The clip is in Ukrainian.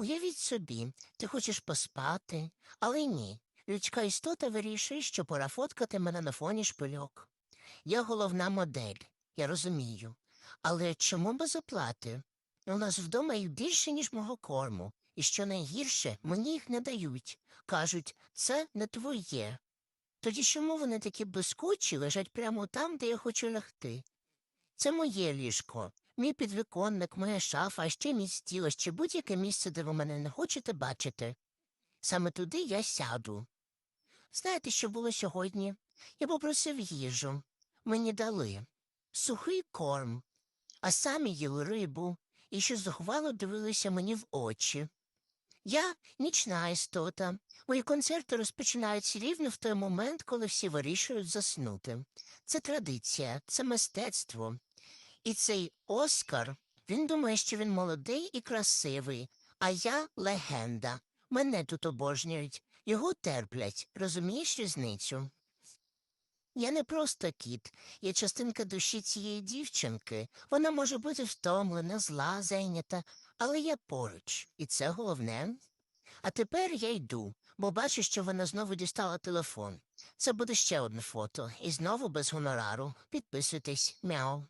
Уявіть собі, ти хочеш поспати, але ні. Людська істота вирішує, що пора фоткати мене на фоні шпильок. Я головна модель, я розумію. Але чому без оплати? У нас вдома їх більше, ніж мого корму, і що найгірше, мені їх не дають. Кажуть, це не твоє. Тоді чому вони такі блискучі лежать прямо там, де я хочу лягти? Це моє ліжко, мій підвіконник, моя шафа, ще мій стіл, ще будь-яке місце, де ви мене не хочете бачити. Саме туди я сяду. Знаєте, що було сьогодні? Я попросив їжу. Мені дали сухий корм, а самі їли рибу і ще зухвало дивилися мені в очі. Я нічна істота. Мої концерти розпочинаються рівно в той момент, коли всі вирішують заснути. Це традиція, це мистецтво. І цей Оскар, він думає, що він молодий і красивий, а я легенда. Мене тут обожнюють, його терплять. Розумієш різницю? Я не просто кіт, я частинка душі цієї дівчинки. Вона може бути втомлена, зла, зайнята, але я поруч, і це головне. А тепер я йду, бо бачу, що вона знову дістала телефон. Це буде ще одне фото, і знову без гонорару. Підписуйтесь, мяу.